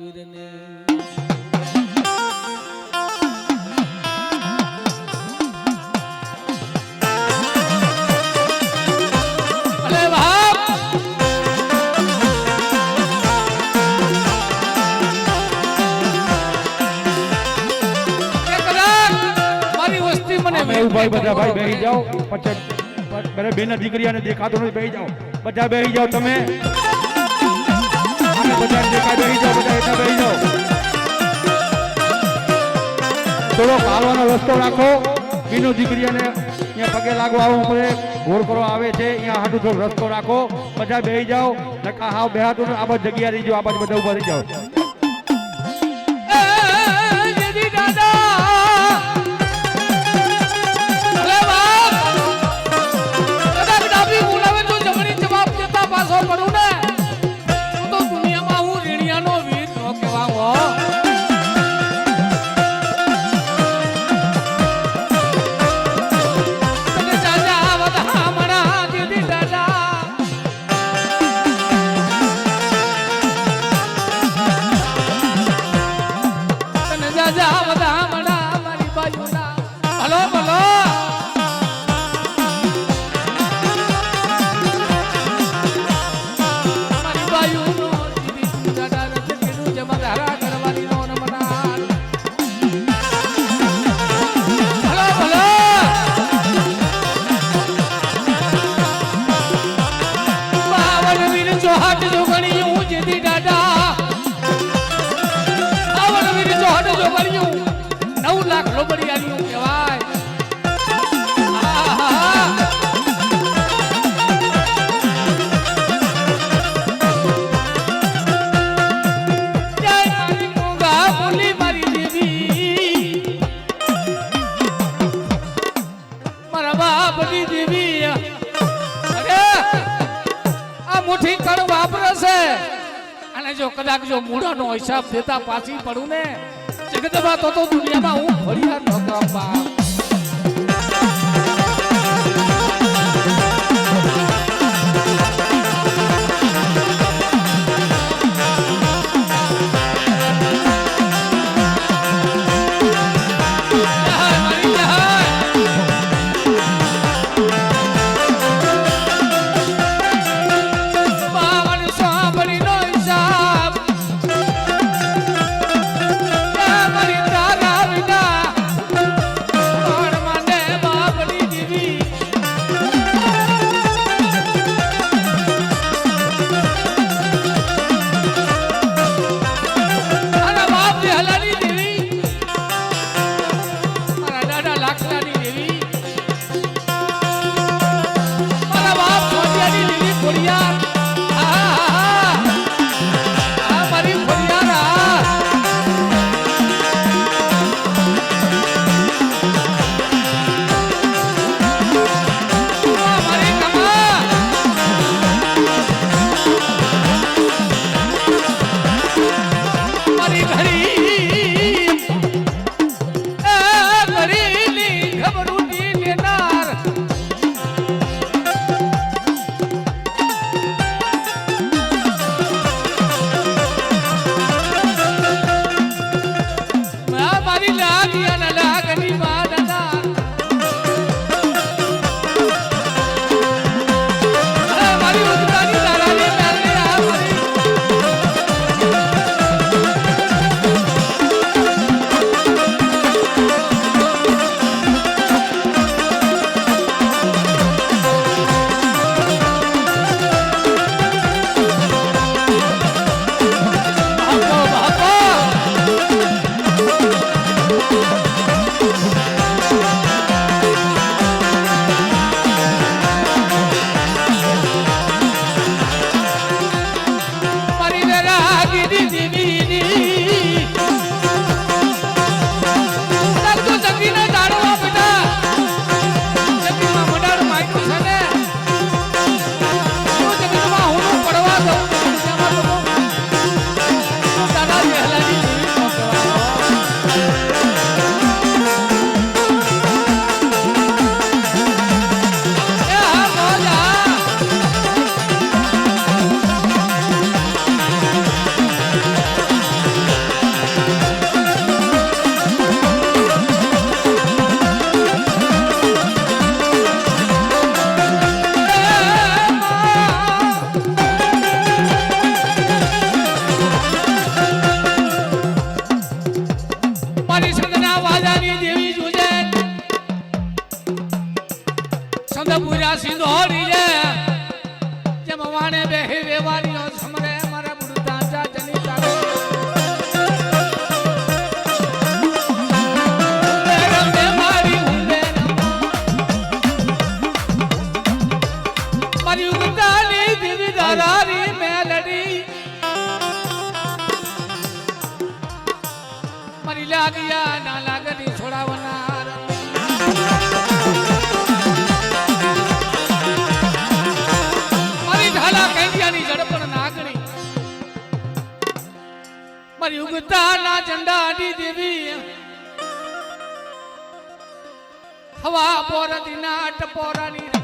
વીરને ભાઈ બધા ભાઈ બેહી જાઓ. પછી બેન દીકરીઓને દેખાતો નથી બેહી જાઓ. બધા બેહી જાઓ તમે. અને થોડો હાલવાનો રસ્તો રાખો. બીનું દીકરીઓને અહીંયા પગે લાગવા આવવું પડે. ઘોર કરવા આવે છે. અહીંયા હાટું થોડો રસ્તો રાખો. બધા બેહી જાઓ. નકા હાવ બેહાતું આ બાજુ જગ્યા રહી જાઓ. આ બધા ઊભા રહી જાઓ. નમનાર ભલો ભલો બાવન વીર ચોહાટ જોગણી હું જીતી દાદા. અને જો કદાચ જો મૂળાનો હિસાબ દેતા પાછી પડું ને? જગતમાં તો દુનિયામાં હું ફરિયાદ ન સંતના વાજાની દેવી જુજે સંત પૂજા સિંધોરી જે જેમ વાણે બેહી વેવાની લાગિયા, ના લાગતી છોડાવનાર. મારી નાગણી. મારી ઉગતાના ઝંડા આડી દેવી. હવા પોરતી દિના ટપોરાની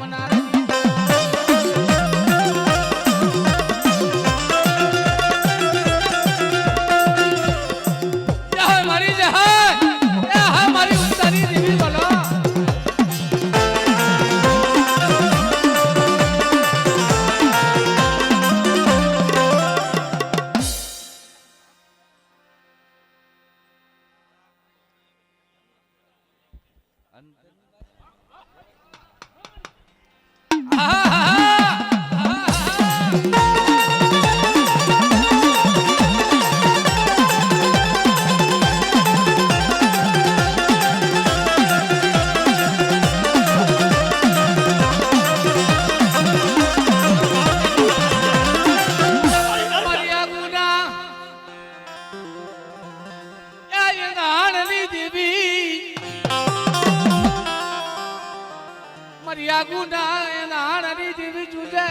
મારી આગુના એંગાણની જીવી જુજે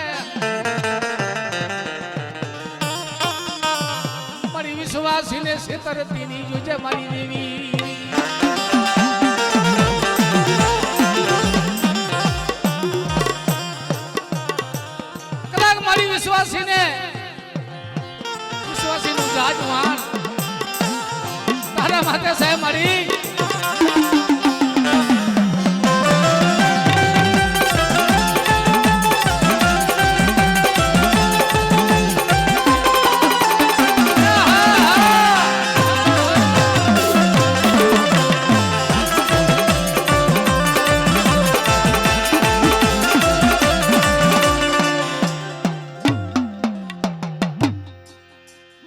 મારી વિશ્વાસીને છેતરતીની જુજે મારી દેવી. મારી વિશ્વાસીને, વિશ્વાસીનું જાજવાન, તારા માથે સાહેબ મારી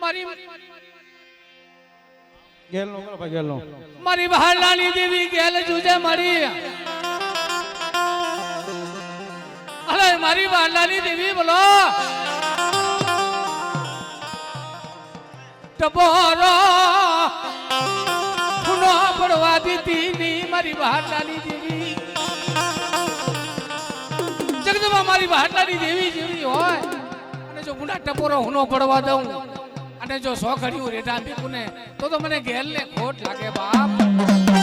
મારી ગેલ નો ભાઈ ગેલનો. મારી બહારલાની દેવી ગેલ જુજે મારી. અરે મારી બહારલાની દેવી બોલો. ટબોરો ખૂનો પડવા દીધી ની મારી બહારલાની દેવી. જગદમાં મારી બહારલાની દેવી જેવી હોય. અને જો ગુના ટપોરો હુનો પડવા દઉં. અને જો સો ઘડીઓ રેટા બીકું ને તો તો મને ગેલ ને ખોટ લાગે બાપ.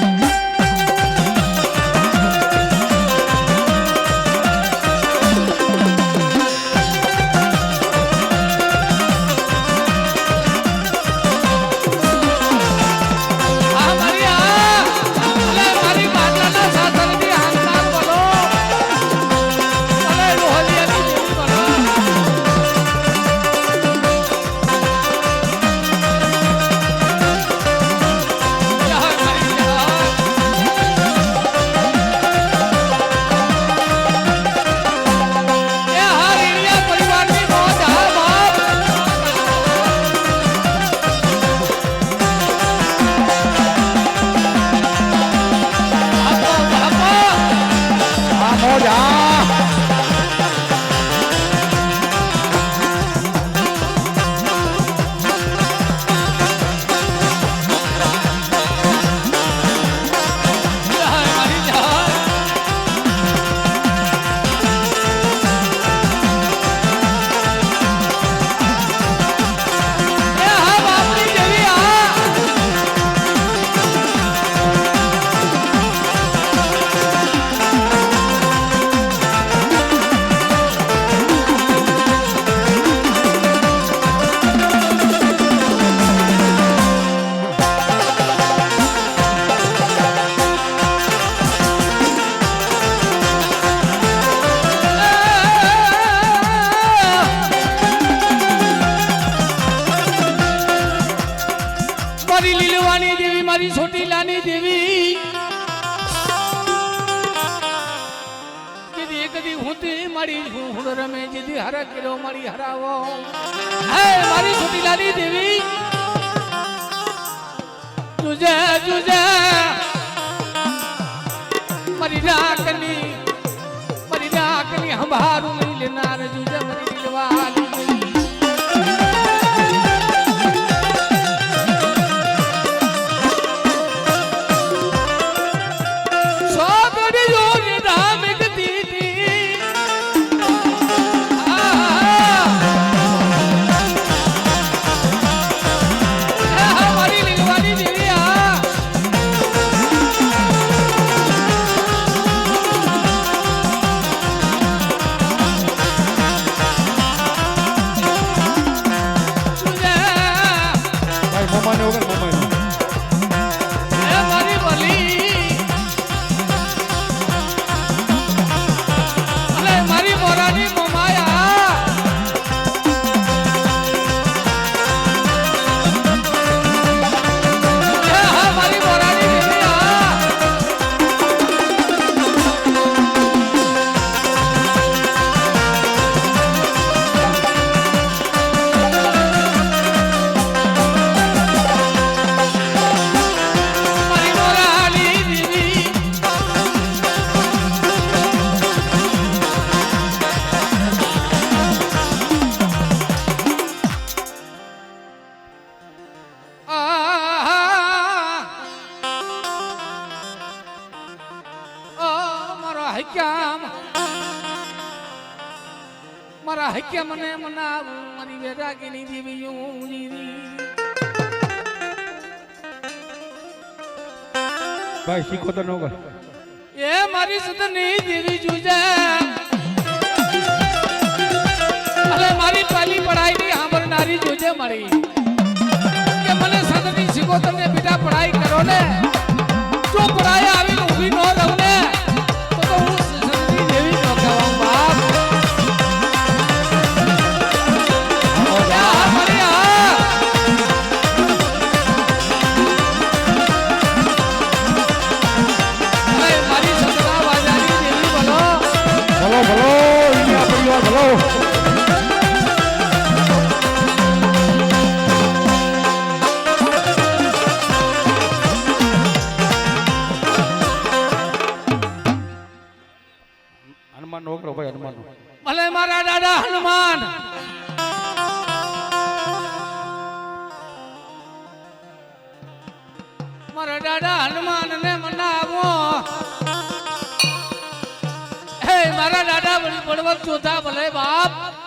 લીલવાની છોટી લાની દેવી. કદી કદી હું તે મારી હું રમે જીધી હરા કિલો મારી હરાવો. હે, મારી લાની દેવી. તુજે તુજે. મારી રાખની મારી રાખની હંભારું મારા હક્યા મને મનાવું મારી વેરાગીની દેવી ભાઈ શીખો તો ન વગર એ મારી સદની દેવી જુજે અલે મારી પહેલી પઢાઈ ની સાંભળનારી જોજે મળી કે મને સદની શીખો તમે બેટા પઢાઈ કરો ને. જો પઢાઈ આવીને ઊભી ન રહું બળી બળવંત જોતા ભલે બાપ.